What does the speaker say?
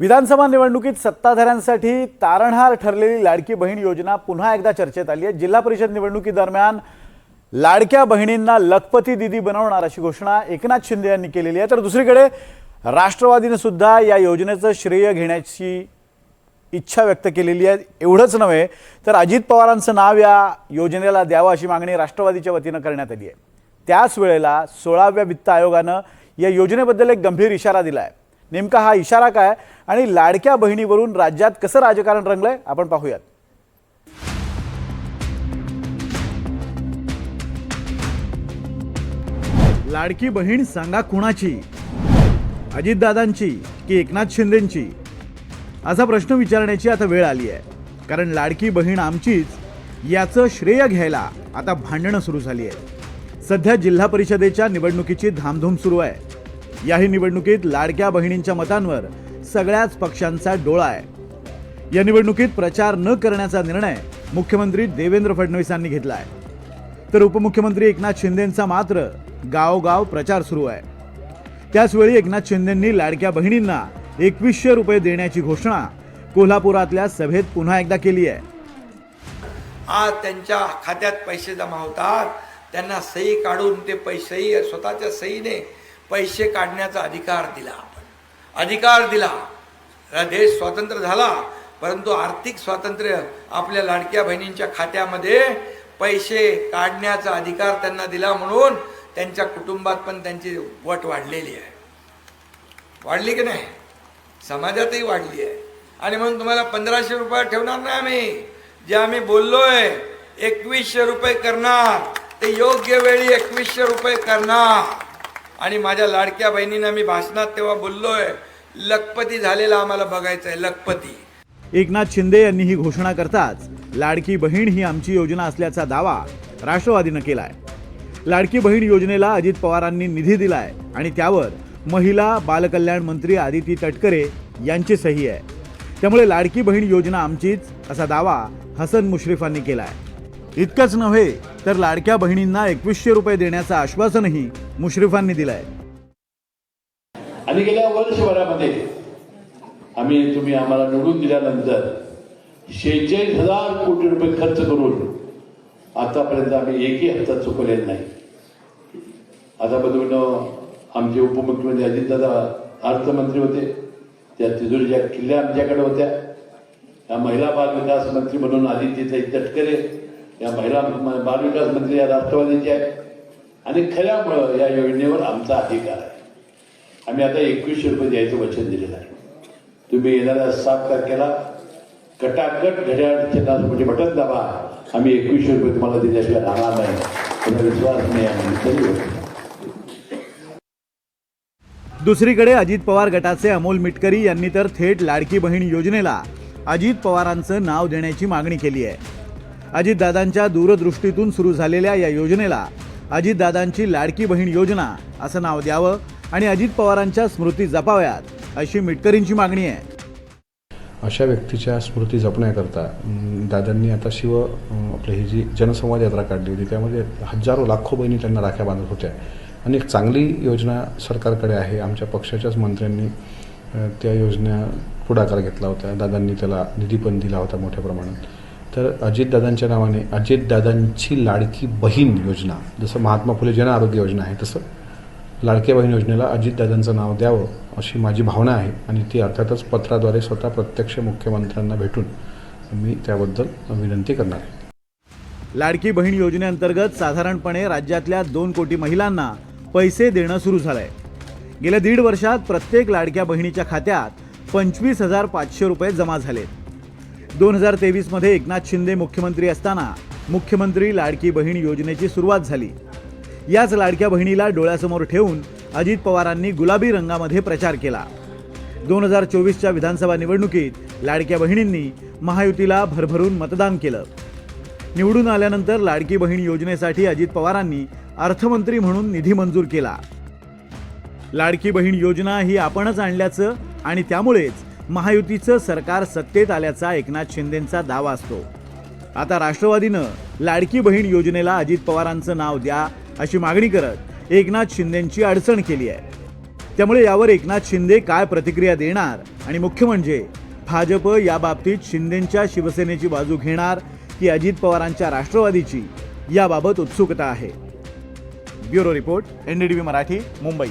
विधानसभा निवडणुकीत सत्ताधाऱ्यांसाठी तारणहार ठरलेली लाडकी बहीण योजना पुन्हा एकदा चर्चेत आली आहे. जिल्हा परिषद निवडणुकीदरम्यान लाडक्या बहिणींना लखपती दिदी बनवणार अशी घोषणा एकनाथ शिंदे यांनी केलेली आहे. तर दुसरीकडे राष्ट्रवादीने सुद्धा या योजनेचं श्रेय घेण्याची इच्छा व्यक्त केलेली आहे. एवढंच नव्हे तर अजित पवारांचं नाव या योजनेला द्यावं अशी मागणी राष्ट्रवादीच्या वतीनं करण्यात आली आहे. त्याच वेळेला सोळाव्या वित्त आयोगानं या योजनेबद्दल एक गंभीर इशारा दिला आहे नेमका हा इशारा काय आणि लाडक्या बहिणीवरून राज्यात कसं राजकारण रंगलंय आपण पाहूयात. लाडकी बहीण सांगा कुणाची? अजितदादांची की एकनाथ शिंदेंची? असा प्रश्न विचारण्याची आता वेळ आली आहे. कारण लाडकी बहीण आमचीच याचं श्रेय घ्यायला आता भांडणं सुरू झाली आहे सध्या जिल्हा परिषदेच्या निवडणुकीची धामधूम सुरू आहे. याही निवडणुकीत लाडक्या बहिणींच्या मतांवर सगळ्याच पक्षांचा डोळा आहे. या निवडणुकीत प्रचार न करण्याचा निर्णय मुख्यमंत्री देवेंद्र फडणवीसांनी घेतला आहे तर उपमुख्यमंत्री एकनाथ शिंदेंचा मात्र गावोगाव प्रचार सुरू आहे. त्याचवेळी एकनाथ शिंदेंनी लाडक्या बहिणींना एकवीसशे रुपये देण्याची घोषणा कोल्हापुरातल्या सभेत पुन्हा एकदा केली आहे. आज त्यांच्या खात्यात पैसे जमा होतात. त्यांना सही काढून ते पैसेही स्वतःच्या सहीने पैसे काढण्याचा अधिकार दिला आपण. अधिकार दिला. देश स्वतंत्र झाला. परंतु आर्थिक स्वातंत्र्य आपल्या लाडक्या बहिणींच्या खात्यामध्ये पैसे काढण्याचा अधिकार त्यांना दिला म्हणून त्यांच्या कुटुंबात पण त्यांची वट वाढलेली आहे. वाढली की नाही? समाजातही वाढली आहे. आणि म्हणून तुम्हाला पंधराशे रुपये ठेवणार नाही आम्ही. जे आम्ही बोललोय एकवीसशे रुपये करणार. ते योग्य वेळी एकवीसशे रुपये करणार. आणि माझ्या लाडक्या बहिणींना मी भाषणात तेव्हा बोललोय लखपती झालेला आम्हाला बघायचं आहे लखपती. एकनाथ शिंदे यांनी ही घोषणा करताच लाडकी बहीण ही आमची योजना असल्याचा दावा राष्ट्रवादीनं केलाय. लाडकी बहीण योजनेला अजित पवारांनी निधी दिलाय आणि त्यावर महिला बालकल्याण मंत्री आदिती तटकरे यांची सही आहे. त्यामुळे लाडकी बहीण योजना आमचीच असा दावा हसन मुश्रीफांनी केलाय. इतकंच नव्हे तर लाडक्या बहिणींना एकवीसशे रुपये देण्याचं आश्वासनही मुश्रीफांनी दिलंय. आणि गेल्या वर्षभरामध्ये आम्ही तुम्ही आम्हाला निवडून दिल्यानंतर शेहेचाळीस हजार कोटी रुपये खर्च करून आतापर्यंत आम्ही एकही हप्ता चुकवलेला नाही. आता बघून आमचे उपमुख्यमंत्री अजितदादा अर्थमंत्री होते त्या तिजोरीच्या किल्ल्या आमच्याकडे होत्या. या महिला बालविकास मंत्री म्हणून आदित्य तटकरे या महिला बालविकास मंत्री या राष्ट्रवादीच्या आहेत. आणि खऱ्यामुळं या योजनेवर आमचा अधिकार आहे. आम्ही आता एकवीसशे रुपये द्यायचं वचन दिलेलं आहे. तुम्ही येणाऱ्या सात तारखेला कटाकट घड्याळ चिन्हासमोरचे म्हणजे बटन दाबा. आम्ही एकवीसशे रुपये तुम्हाला दिल्याशिवाय राहणार नाही. तुम्हाला विश्वास नाही आम्ही दुसरीकडे अजित पवार गटाचे अमोल मिटकरी यांनी तर थेट लाडकी बहीण योजनेला अजित पवारांचं नाव देण्याची मागणी केली आहे. अजितदादांच्या दूरदृष्टीतून सुरू झालेल्या या योजनेला अजितदादांची लाडकी बहीण योजना असं नाव द्यावं आणि अजित पवारांच्या स्मृती जपाव्यात अशी मिटकरींची मागणी आहे. अशा व्यक्तीच्या स्मृती जपण्याकरता दादांनी आता शिव आपली ही जी जनसंवाद यात्रा काढली होती त्यामध्ये हजारो लाखो बहिणी त्यांना राख्या बांधत होत्या. आणि एक चांगली योजना सरकारकडे आहे. आमच्या पक्षाच्याच मंत्र्यांनी त्या योजना पुढाकार घेतला होता. दादांनी त्याला निधी पण दिला होता मोठ्या प्रमाणात. तर अजितदादांच्या नावाने अजितदादांची लाडकी बहीण योजना जसं महात्मा फुले जन आरोग्य योजना आहे तसं लाडक्या बहीण योजनेला अजितदादांचं नाव द्यावं अशी माझी भावना आहे आणि ती अर्थातच पत्राद्वारे स्वतः प्रत्यक्ष मुख्यमंत्र्यांना भेटून मी त्याबद्दल विनंती करणार आहे. लाडकी बहीण योजनेअंतर्गत साधारणपणे राज्यातल्या दोन कोटी महिलांना पैसे देणं सुरू झालंय. गेल्या दीड वर्षात प्रत्येक लाडक्या बहिणीच्या खात्यात पंचवीस हजार पाचशे रुपये जमा झालेत. दोन हजार तेवीसमध्ये एकनाथ शिंदे मुख्यमंत्री असताना मुख्यमंत्री लाडकी बहीण योजनेची सुरुवात झाली. याच लाडक्या बहिणीला डोळ्यासमोर ठेवून अजित पवारांनी गुलाबी रंगामध्ये प्रचार केला. दोन हजार चोवीसच्या विधानसभा निवडणुकीत लाडक्या बहिणींनी महायुतीला भरभरून मतदान केलं. निवडून आल्यानंतर लाडकी बहीण योजनेसाठी अजित पवारांनी अर्थमंत्री म्हणून निधी मंजूर केला. लाडकी बहीण योजना ही आपणच आणल्याचं आणि त्यामुळेच महायुतीचं सरकार सत्तेत आल्याचा एकनाथ शिंदेंचा दावा असतो. आता राष्ट्रवादीनं लाडकी बहीण योजनेला अजित पवारांचं नाव द्या अशी मागणी करत एकनाथ शिंदेंची अडचण केली आहे. त्यामुळे यावर एकनाथ शिंदे काय प्रतिक्रिया देणार आणि मुख्य म्हणजे भाजप याबाबतीत शिंदेंच्या शिवसेनेची बाजू घेणार की अजित पवारांच्या राष्ट्रवादीची याबाबत उत्सुकता आहे. Bureau report NDTV Marathi Mumbai.